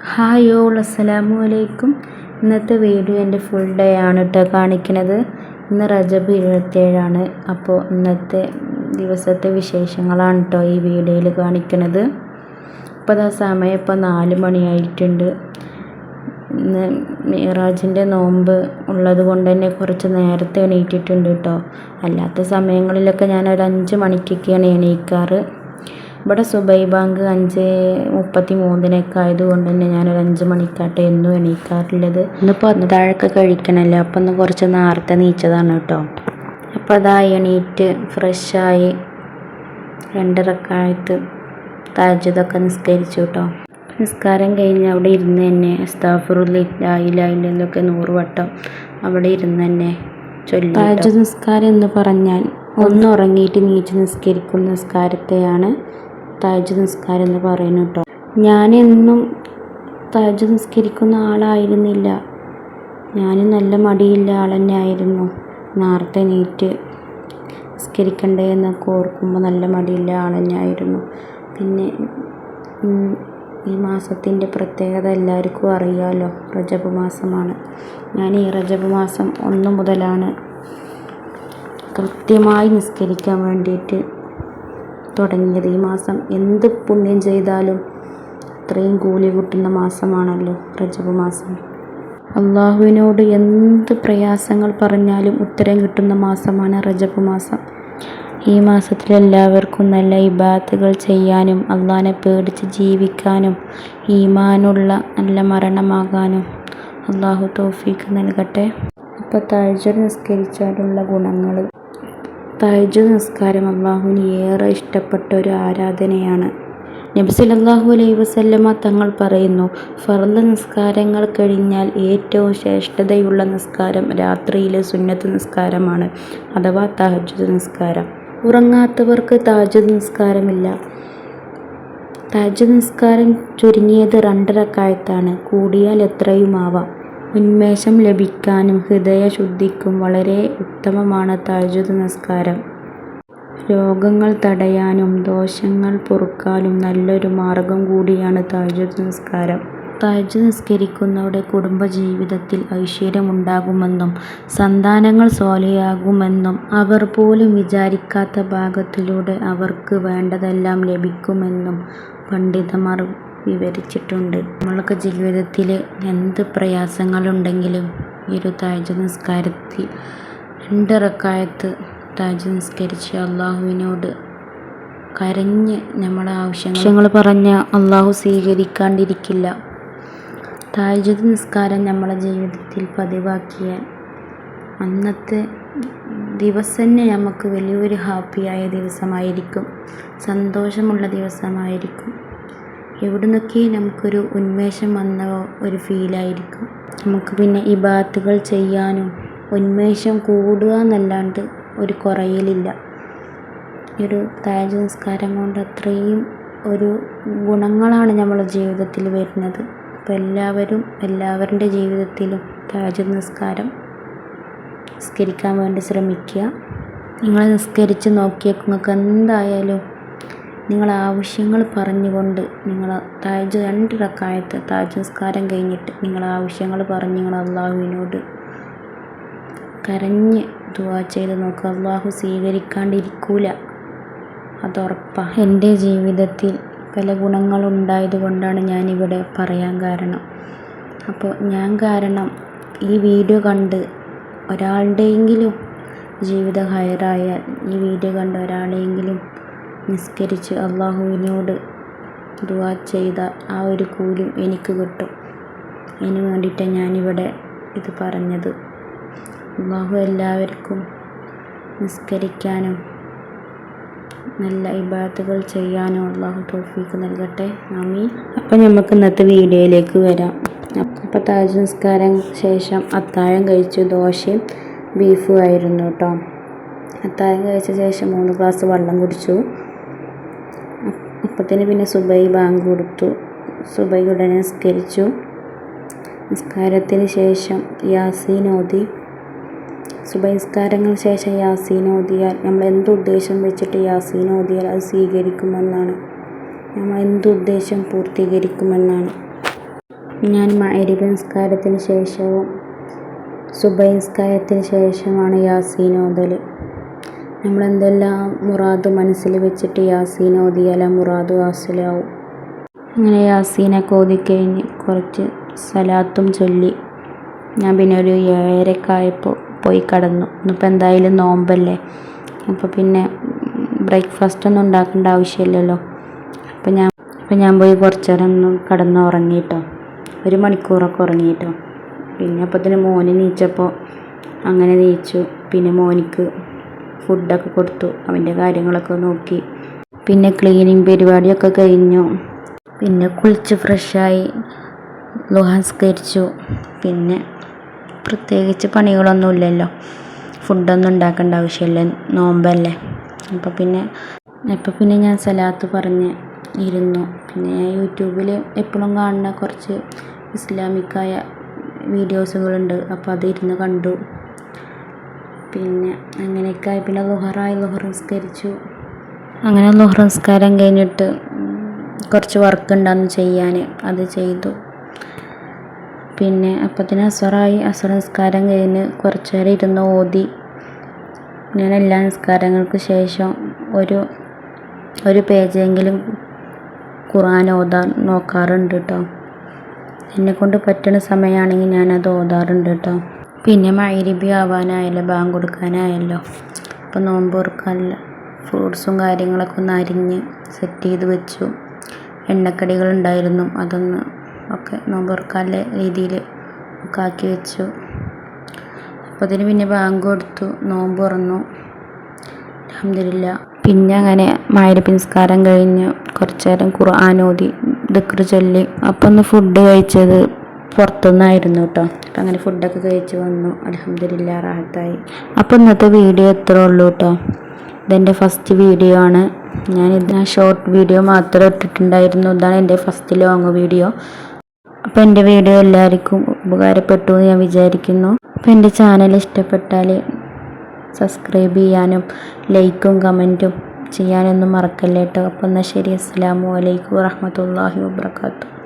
Hi all അസ്സലാമു അലൈക്കും. ഇന്നത്തെ വീഡിയോ എന്റെ ഫുൾ ഡേ ആണ് കേട്ടോ കാണിക്കുന്നത്. ഇന്ന് റജബ് ഇരുപത്തേഴാണ് അപ്പോൾ ഇന്നത്തെ ദിവസത്തെ വിശേഷങ്ങളാണ് കേട്ടോ ഈ വീഡിയോയിൽ കാണിക്കുന്നത്. ഇപ്പോൾ അതാ സമയം ഇപ്പോൾ നാല് മണിയായിട്ടുണ്ട്. ഇന്ന് മിറാജിന്റെ നോമ്പ് ഉള്ളത് കൊണ്ട് തന്നെ കുറച്ച് നേരത്തെ എണീറ്റിട്ടുണ്ട് കേട്ടോ അല്ലാത്ത സമയങ്ങളിലൊക്കെ ഞാൻ ഒരു അഞ്ച് മണിക്കൊക്കെയാണ് എണീക്കാറ്. ഇവിടെ സുബൈ ബാങ്ക് അഞ്ച് മുപ്പത്തി മൂന്നിനൊക്കെ ആയതുകൊണ്ട് തന്നെ ഞാനൊരു അഞ്ച് മണിക്കാട്ടെ എന്നും എണീക്കാറുള്ളത്. ഇന്നിപ്പോൾ അത്താഴമൊക്കെ കഴിക്കണമല്ലോ അപ്പം ഒന്ന് കുറച്ച് നേരത്തെ നീച്ചതാണ് കേട്ടോ. അപ്പോൾ അതാ എണീറ്റ് ഫ്രഷായി രണ്ടരക്കാലത്ത് താജതൊക്കെ നിസ്കരിച്ചു കേട്ടോ. നിസ്കാരം കഴിഞ്ഞ് അവിടെ ഇരുന്ന് തന്നെ അസ്താഫുറുല്ലായില്ലൊക്കെ നൂറ് വട്ടം അവിടെ ഇരുന്ന് തന്നെ ചൊല്ലി താജ നിസ്കാരം എന്ന് പറഞ്ഞാൽ ഒന്ന് ഉറങ്ങിയിട്ട് നീച്ച് നിസ്കരിക്കുന്ന നിസ്കാരത്തെയാണ് താജ് നിസ്കാരം എന്ന് പറയുന്നത് കേട്ടോ ഞാനെന്നും താജ് നിസ്കരിക്കുന്ന ആളായിരുന്നില്ല. ഞാൻ നല്ല മടിയുള്ള ആൾ തന്നെ ആയിരുന്നു നേരത്തെ നീറ്റ് നിസ്കരിക്കണ്ടേ എന്നൊക്കെ ഓർക്കുമ്പോൾ നല്ല മടിയുള്ള ആൾ തന്നെ ആയിരുന്നു പിന്നെ ഈ മാസത്തിന്റെ പ്രത്യേകത എല്ലാവർക്കും അറിയാമല്ലോ റജബ് മാസമാണ്. ഞാൻ ഈ റജബ് മാസം ഒന്ന് മുതലാണ് കൃത്യമായി നിസ്കരിക്കാൻ വേണ്ടിയിട്ട് തുടങ്ങിയത് ഈ മാസം എന്ത് പുണ്യം ചെയ്താലും അത്രയും കൂലി കിട്ടുന്ന മാസമാണല്ലോ റജബ് മാസം. അള്ളാഹുവിനോട് എന്ത് പ്രയാസങ്ങൾ പറഞ്ഞാലും ഉത്തരം കിട്ടുന്ന മാസമാണ് റജബ് മാസം. ഈ മാസത്തിൽ എല്ലാവർക്കും നല്ല ഇബാത്തുകൾ ചെയ്യാനും അള്ളാഹനെ പേടിച്ച് ജീവിക്കാനും ഈമാനുള്ള നല്ല മരണമാകാനും അള്ളാഹു തോഫീക്ക് നൽകട്ടെ. അപ്പോൾ താഴ്ച നിസ്കരിച്ചാലുള്ള ഗുണങ്ങൾ തഹജ്ജുദ് നിസ്കാരം അള്ളാഹുവിന് ഏറെ ഇഷ്ടപ്പെട്ട ഒരു ആരാധനയാണ്. നബി സല്ലല്ലാഹു അലൈഹി വസല്ലമ തങ്ങൾ പറയുന്നു ഫർദ് നിസ്കാരങ്ങൾ കഴിഞ്ഞാൽ ഏറ്റവും ശ്രേഷ്ഠതയുള്ള നിസ്കാരം രാത്രിയിലെ സുന്നത്ത് നിസ്കാരമാണ് അഥവാ തഹജ്ജുദ് നിസ്കാരം. ഉറങ്ങാത്തവർക്ക് തഹജ്ജുദ് നിസ്കാരമില്ല. തഹജ്ജുദ് നിസ്കാരം ചുരുങ്ങിയത് രണ്ടരക്കായത്താണ് കൂടിയാൽ എത്രയുമാവാം ഉന്മേഷം ലഭിക്കാനും ഹൃദയശുദ്ധിക്കും വളരെ ഉത്തമമാണ് തഹജ്ജുദ് നിസ്കാരം. രോഗങ്ങൾ തടയാനും ദോഷങ്ങൾ പൊറുക്കാനും നല്ലൊരു മാർഗം കൂടിയാണ് തഹജ്ജുദ് നിസ്കാരം. തഹജ്ജുദ് നിസ്കരിക്കുന്നവരുടെ കുടുംബജീവിതത്തിൽ ഐശ്വര്യമുണ്ടാകുമെന്നും സന്താനങ്ങൾ സ്വാലിയാകുമെന്നും അവർ പോലും വിചാരിക്കാത്ത ഭാഗത്തിലൂടെ അവർക്ക് വേണ്ടതെല്ലാം ലഭിക്കുമെന്നും പണ്ഡിതന്മാർ വിവരിച്ചിട്ടുണ്ട്. നമ്മളൊക്കെ ജീവിതത്തിൽ എന്ത് പ്രയാസങ്ങളുണ്ടെങ്കിലും ഈ ഒരു തഹജ്ജുദ് നിസ്കാരത്തിൽ രണ്ട് റക്കായത്ത് തഹജ്ജുദ് നിസ്കരിച്ച് അള്ളാഹുവിനോട് കരഞ്ഞ് നമ്മളെ ആവശ്യങ്ങൾ പറഞ്ഞ അള്ളാഹു സ്വീകരിക്കാണ്ടിരിക്കില്ല. തഹജ്ജുദ് നിസ്കാരം നമ്മളെ ജീവിതത്തിൽ പതിവാക്കിയാൽ അന്നത്തെ ദിവസം തന്നെ നമുക്ക് വലിയൊരു ഹാപ്പിയായ ദിവസമായിരിക്കും. സന്തോഷമുള്ള ദിവസമായിരിക്കും. എവിടുന്നൊക്കെ നമുക്കൊരു ഉന്മേഷം വന്ന ഒരു ഫീലായിരിക്കും നമുക്ക് പിന്നെ ഇബാത്തുകൾ ചെയ്യാനും ഉന്മേഷം കൂടുക എന്നല്ലാണ്ട് ഒരു കുറയലില്ല. ഈ ഒരു താജ് നിസ്കാരം കൊണ്ട് അത്രയും ഒരു ഗുണങ്ങളാണ് നമ്മളെ ജീവിതത്തിൽ വരുന്നത്. അപ്പോൾ എല്ലാവരും എല്ലാവരുടെ ജീവിതത്തിലും താജ് നിസ്കാരം നിസ്കരിക്കാൻ വേണ്ടി ശ്രമിക്കുക. നിങ്ങൾ നിസ്കരിച്ച് നോക്കിയേക്കുന്നൊക്കെ നിങ്ങൾക്ക് എന്തായാലും നിങ്ങളെ ആവശ്യങ്ങൾ പറഞ്ഞുകൊണ്ട് നിങ്ങൾ താജ് രണ്ട് റക്കായത്ത് താജ് നിസ്കാരം കഴിഞ്ഞിട്ട് നിങ്ങളെ ആവശ്യങ്ങൾ പറഞ്ഞ് നിങ്ങൾ അള്ളാഹുവിനോട് കരഞ്ഞ് ദുവാ ചെയ്ത് നോക്കുക അള്ളാഹു സ്വീകരിക്കാണ്ടിരിക്കൂല. അതുറപ്പാണ് എന്റെ ജീവിതത്തിൽ പല ഗുണങ്ങളുണ്ടായത് കൊണ്ടാണ് ഞാനിവിടെ പറയാൻ കാരണം. അപ്പോൾ ഞാൻ കാരണം ഈ വീഡിയോ കണ്ട് ഒരാളുടെയെങ്കിലും ജീവിതം ഹയറായാൽ ഈ വീഡിയോ കണ്ട് ഒരാളെയെങ്കിലും നിസ്കരിച്ച് അള്ളാഹുവിനോട് ദുവാ ചെയ്ത ആ ഒരു കൂലും എനിക്ക് കിട്ടും. അതിന് വേണ്ടിയിട്ടാണ് ഞാനിവിടെ ഇത് പറഞ്ഞത്. അള്ളാഹു എല്ലാവർക്കും നിസ്കരിക്കാനും നല്ല ഇബാദത്തുകൾ ചെയ്യാനും അള്ളാഹു തോഫീക്ക് നൽകട്ടെ. ആമീൻ. അപ്പം നമുക്ക് ഇന്നത്തെ വീഡിയോയിലേക്ക് വരാം. അപ്പോൾ താജ് നിസ്കാരം ശേഷം അത്താഴം കഴിച്ചു. ദോശയും ബീഫും ആയിരുന്നു കേട്ടോ. അത്താഴം കഴിച്ച ശേഷം മൂന്ന് ഗ്ലാസ് വെള്ളം കുടിച്ചു. അപ്പത്തിന് പിന്നെ സുബൈ ബാങ്ക് കൊടുത്തു. സുബൈ ഉടനെ നിസ്കരിച്ചു. നിസ്കാരത്തിന് ശേഷം യാസീൻ ഓതി. സുബൈ ശേഷം യാസീൻ ഓതിയാൽ നമ്മൾ എന്ത് ഉദ്ദേശം വെച്ചിട്ട് യാസീൻ ഓതിയാൽ അത് സ്വീകരിക്കുമെന്നാണ്. നമ്മൾ എന്ത് ഉദ്ദേശം പൂർത്തീകരിക്കുമെന്നാണ്. ഞാൻ മഗ്‌രിബ് നിസ്കാരത്തിന് ശേഷവും സുബൈ നിസ്കാരത്തിന് ശേഷമാണ് യാസീൻ നമ്മളെന്തെല്ലാം മുറാദ് മനസ്സിൽ വെച്ചിട്ട് യാസീൻ ഓതിയാൽ ആ മുറാദ് ഹാസിലാവും അങ്ങനെ യാസീനൊക്കെ ഓതിക്കഴിഞ്ഞ് കുറച്ച് സലാത്തും ചൊല്ലി ഞാൻ പിന്നെ ഒരു ഏഴരയൊക്കെ ആയപ്പോൾ പോയി കടന്നു. ഇന്നിപ്പോൾ എന്തായാലും നോമ്പല്ലേ? അപ്പോൾ പിന്നെ ബ്രേക്ക്ഫാസ്റ്റ് ഒന്നും ഉണ്ടാക്കേണ്ട ആവശ്യമില്ലല്ലോ. അപ്പോൾ ഞാൻ അപ്പോൾ ഞാൻ പോയി കുറച്ച് നേരം ഒന്ന് കിടന്ന് ഉറങ്ങിയിട്ടോ ഒരു മണിക്കൂറൊക്കെ ഉറങ്ങിയിട്ടോ പിന്നെ അപ്പോഴത്തേന് മോന് നീച്ചപ്പോൾ അങ്ങനെ നീച്ചു. പിന്നെ മോനിക്ക് ഫുഡൊക്കെ കൊടുത്തു. അവന്റെ കാര്യങ്ങളൊക്കെ നോക്കി. പിന്നെ ക്ലീനിങ് പരിപാടിയൊക്കെ കഴിഞ്ഞു. പിന്നെ കുളിച്ച് ഫ്രഷായി ലുഹാസ്കരിച്ചു പിന്നെ പ്രത്യേകിച്ച് പണികളൊന്നുമില്ലല്ലോ ഫുഡൊന്നും ഉണ്ടാക്കേണ്ട ആവശ്യമില്ല. നോമ്പല്ലേ. അപ്പോൾ പിന്നെ അപ്പോൾ പിന്നെ ഞാൻ സലാത്ത് പറഞ്ഞ് ഇരുന്നു. പിന്നെ ഞാൻ യൂട്യൂബിൽ എപ്പോഴും കാണുന്ന കുറച്ച് ഇസ്ലാമിക്കായ വീഡിയോസുകളുണ്ട് അപ്പോൾ അതിരുന്ന് കണ്ടു. പിന്നെ അങ്ങനെയൊക്കെ ആയി പിന്നെ ലുഹറായി ലുഹർ നിസ്കരിച്ചു അങ്ങനെ ലുഹർ നിസ്കാരം കഴിഞ്ഞിട്ട് കുറച്ച് വർക്ക് ഉണ്ടായിരുന്നു ചെയ്യാൻ അത് ചെയ്തു. പിന്നെ അപ്പത്തിന് അസറായി അസർ നിസ്കാരം കഴിഞ്ഞ് കുറച്ച് നേരം ഇരുന്ന് ഓതി. ഞാൻ എല്ലാ നിസ്കാരങ്ങൾക്ക് ശേഷം ഒരു ഒരു പേജെങ്കിലും ഖുർആൻ ഓതാൻ നോക്കാറുണ്ട് കേട്ടോ. എന്നെക്കൊണ്ട് പറ്റുന്ന സമയമാണെങ്കിൽ ഞാനത് ഓതാറുണ്ട് കേട്ടോ. പിന്നെ മഗ്‌രിബ് ആവാനായല്ലോ ബാങ്ക് കൊടുക്കാനായല്ലോ. അപ്പോൾ നോമ്പ് തുറക്കാനുള്ള ഫ്രൂട്ട്സും കാര്യങ്ങളൊക്കെ ഒന്ന് അരിഞ്ഞ് സെറ്റ് ചെയ്ത് വെച്ചു. എണ്ണക്കടികൾ ഉണ്ടായിരുന്നു. അതൊന്ന് ഒക്കെ നോമ്പ് തുറക്കാനുള്ള രീതിയിൽ ഒക്കെ ആക്കി വെച്ചു. അപ്പോൾ അതിന് പിന്നെ ബാങ്ക് കൊടുത്തു. നോമ്പ് തുറന്നു. അൽഹംദുലില്ലാ. പിന്നെ അങ്ങനെ മഗ്‌രിബ് നിസ്കാരം കഴിഞ്ഞ് കുറച്ച് നേരം ഖുർആൻ ഓതി ദിക്ർ ചൊല്ലി. അപ്പോൾ ഒന്ന് ഫുഡ് കഴിച്ചത് പുറത്തുനിന്നായിരുന്നു കേട്ടോ അപ്പം അങ്ങനെ ഫുഡൊക്കെ കഴിച്ച് വന്നു. അലഹമില്ല റാഹത്തായി. അപ്പോൾ ഇന്നത്തെ വീഡിയോ എത്ര ഉള്ളൂ കേട്ടോ ഇതെന്റെ ഫസ്റ്റ് വീഡിയോ ആണ്. ഞാൻ ഇത് ഷോർട്ട് വീഡിയോ മാത്രമേ ഇട്ടിട്ടുണ്ടായിരുന്നു. ഇതാണ് എന്റെ ഫസ്റ്റ് ലോങ് വീഡിയോ. അപ്പോൾ എന്റെ വീഡിയോ എല്ലാവർക്കും ഉപകാരപ്പെട്ടു എന്ന് ഞാൻ വിചാരിക്കുന്നു. അപ്പോൾ എന്റെ ചാനൽ ഇഷ്ടപ്പെട്ടാൽ സബ്സ്ക്രൈബ് ചെയ്യാനും ലൈക്കും കമന്റും ചെയ്യാനൊന്നും മറക്കല്ലേട്ടോ അപ്പോൾ എന്നാൽ ശരി. അസ്സാം വലൈക്കും വറഹമത്തല്ലാഹി വാബർക്കാത്തു